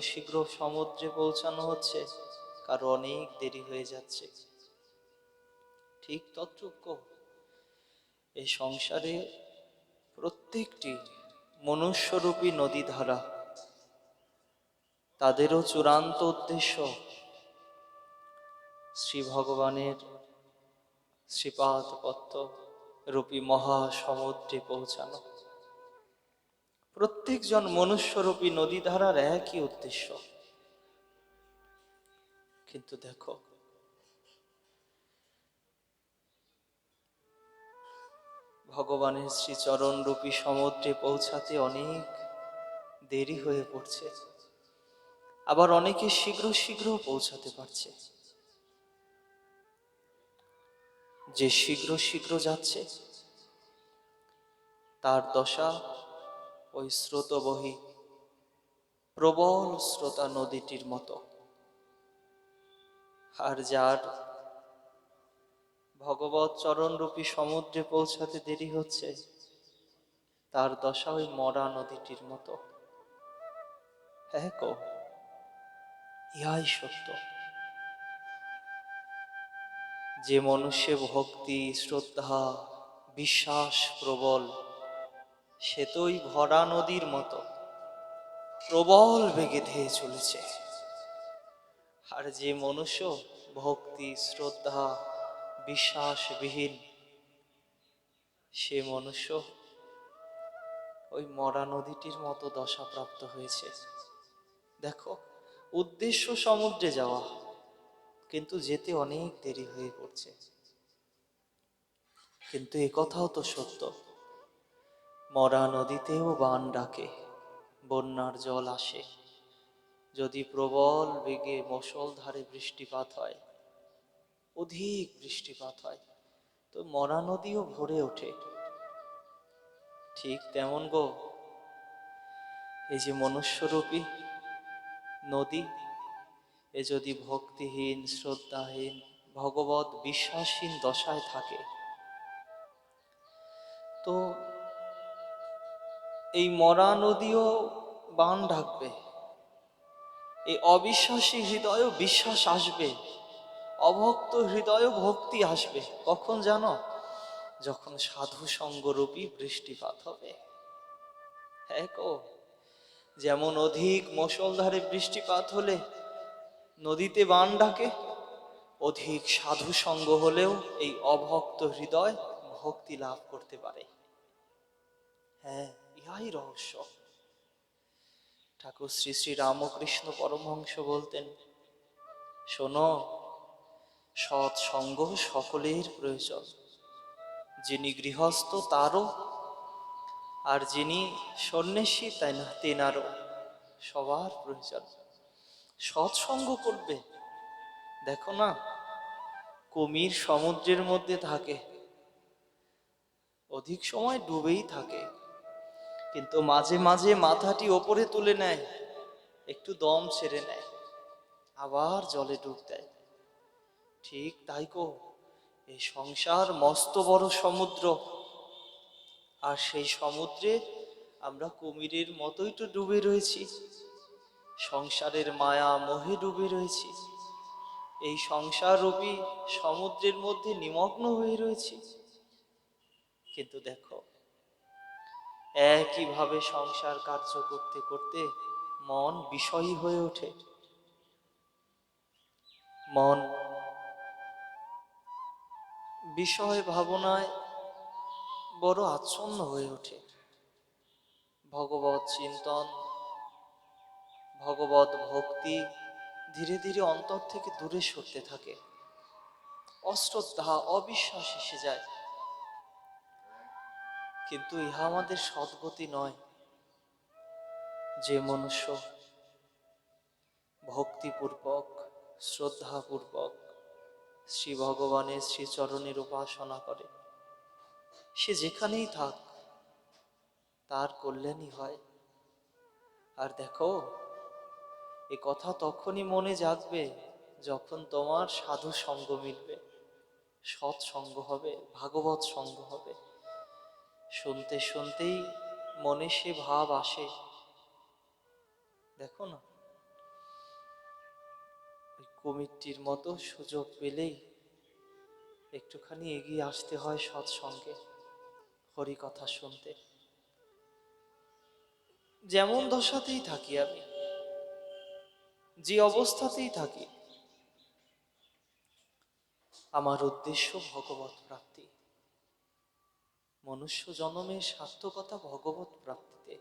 শীঘ্র সমুদ্রে পৌঁছানো হচ্ছে কারও অনেক দেরি হয়ে যাচ্ছে। ঠিক তদ্রুপ এই সংসারে প্রত্যেকটি মনুষ্যরূপী নদী ধারা তাদেরও চূড়ান্ত উদ্দেশ্য শ্রী ভগবানের শ্রীপাদ রূপী মহাসমুদ্রে পৌঁছানো। প্রত্যেকজন মনুষ্যরূপী নদী ধারার একই উদ্দেশ্য। কিন্তু দেখো, ভগবানের শ্রীচরণ রূপী সমুদ্রে পৌঁছাতে অনেক দেরি হয়ে পড়ছে। আবার অনেকে শীঘ্র শীঘ্র পৌঁছাতে পারছে। যে শীঘ্র শীঘ্র যাচ্ছে, তার দশা ওই স্রোতবহী প্রবল স্রোতা নদীটির মতো। আর যার ভগবত চরণরূপী সমুদ্রে পৌঁছাতে দেরি হচ্ছে, তার দশা ওই মরা নদীটির মতো। হ্যাঁ ইহাই সত্য। যে মনুষ্যে ভক্তি, শ্রদ্ধা, বিশ্বাস প্রবল সে তো ওই ভরা নদীর মতো। প্রবল বেগে ধেয়ে চলেছে। আর যে মনুষ্য ভক্তি, শ্রদ্ধা, বিশ্বাসবিহীন, সে মনুষ্য ওই মরা নদীটির মতো দশাপ্রাপ্ত হয়েছে। দেখো, উদ্দেশ্য সমুদ্রে যাওয়া, কিন্তু যেতে অনেক দেরি হয়ে পড়ছে। কিন্তু এ কথাও তো সত্য। মরা নদীতেও বান ডাকে, বন্যার জল আসে। যদি প্রবল বেগে মুষলধারে বৃষ্টিপাত হয়, অধিক বৃষ্টিপাত হয়, তো মরা নদীও ভরে ওঠে। ঠিক তেমন গো এই যে মনুষ্যরূপী নদী, এ যদি ভক্তিহীন, শ্রদ্ধাহীন, ভগবত বিশ্বাসহীন দশায় থাকে, তো এই মরা নদীও বান ঢাকবে। এই অবিশ্বাসী হৃদয়ও বিশ্বাস আসবে। অভক্ত হৃদয়ও ভক্তি আসবে। কখন জানো যখন সাধু সঙ্গরূপী বৃষ্টিপাত হবে। হ্যাঁ যেমন অধিক মুষলধারে বৃষ্টিপাত হলে নদীতে বান ডাকে অধিক সাধু সঙ্গ হলেও এই অভক্ত হৃদয় ভক্তি লাভ করতে পারে। হ্যাঁ। ইহাই রহস্য। ঠাকুর শ্রী শ্রী রামকৃষ্ণ পরমহংস বলতেন, শোনো সৎসঙ্গ সকলের প্রয়োজন। যিনি গৃহস্থ তারও, আর যিনি সন্ন্যাসী তাই না তেনারও সবার প্রয়োজন। সৎসঙ্গ করবে। দেখো না, কুমির সমুদ্রের মধ্যে থাকে, অধিক সময় ডুবেই থাকে। কিন্তু মাঝে মাঝে মাথাটি ওপরে তুলে নেয়, একটু দম ছেড়ে নেয়, আবার জলে ডুব দেয়। ঠিক তাই কো এই সংসার মস্ত বড় সমুদ্র। আর সেই সমুদ্রে আমরা কুমিরের মতোই তো ডুবে রয়েছি, সংসারের মায়া মোহে ডুবে রয়েছি। এই সংসার রূপী সমুদ্রের মধ্যে নিমগ্ন হয়ে রয়েছি। কিন্তু দেখো একইভাবে সংসার কার্য করতে করতে মন বিষয়ী হয়ে ওঠে। মন বিষয় ভাবনায় বড় আচ্ছন্ন হয়ে ওঠে। ভগবত চিন্তন, ভগবত ভক্তি ধীরে ধীরে অন্তর থেকে দূরে সরতে থাকে। অশ্রদ্ধা, অবিশ্বাস এসে যায়। কিন্তু ইহা আমাদের সদ্গতি নয়। যে মনুষ্য ভক্তিপূর্বক, শ্রদ্ধাপূর্বক শ্রী ভগবানের শ্রীচরণের উপাসনা করে, সে যেখানেই থাক, তার কল্যাণই হয়। আর দেখো, এ কথা তখনই মনে জাগবে যখন তোমার সাধু সঙ্গ মিলবে, সৎসঙ্গ হবে, ভাগবত সঙ্গ হবে। শুনতে শুনতেই মনে সে ভাব আসে। দেখো না কুমিরটির মতো সুযোগ পেলেই একটুখানি এগিয়ে আসতে হয় সৎসঙ্গে হরি কথা শুনতে। যেমন দশাতেই থাকি আমি, যে অবস্থাতেই থাকি, আমার উদ্দেশ্য ভগবত প্রাপ্তি। মনুষ্য জন্মের সার্থকতা ভগবত প্রাপ্তিতে।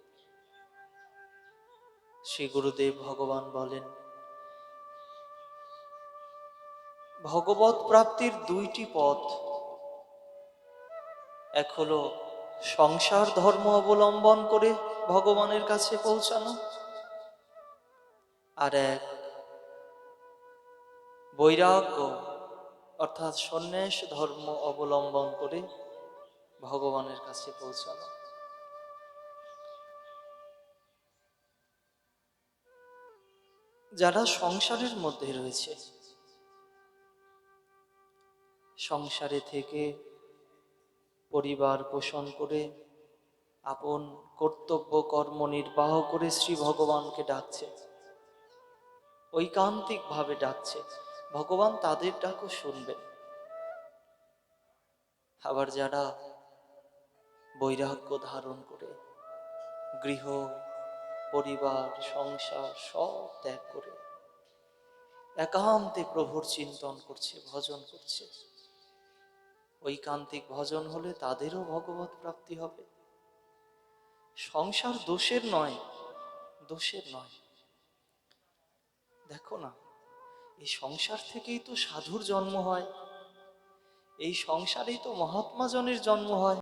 শ্রী গুরুদেব ভগবান বলেন, ভগবত প্রাপ্তির দুইটি পথ। এক হলো সংসার ধর্ম অবলম্বন করে ভগবানের কাছে পৌঁছানো। আর এক, বৈরাগ্য অর্থাৎ সন্ন্যাস ধর্ম অবলম্বন করে ভগবানের কাছে পৌঁছানো। যারা সংসারের মধ্যে রয়েছে, সংসারে থেকে পরিবার পোষণ করে, আপন কর্তব্য, কর্ম নির্বাহ করে শ্রী ভগবানকে ডাকছে। ঐকান্তিক ভাবে ডাকছে। ভগবান তাদের ডাকও শুনবেন। আবার যারা বৈরাগ্য ধারণ করে, গৃহ, পরিবার, সংসার সব ত্যাগ করে। একান্তে প্রভুর চিন্তন করছে, ভজন করছে। ঐকান্তিক ভজন হলে তাদেরও ভগবত প্রাপ্তি হবে। সংসার দোষের নয় দোষের নয়। দেখো না, এই সংসার থেকেই তো সাধুর জন্ম হয়। এই সংসারেই তো মহাত্মাজনের জন্ম হয়।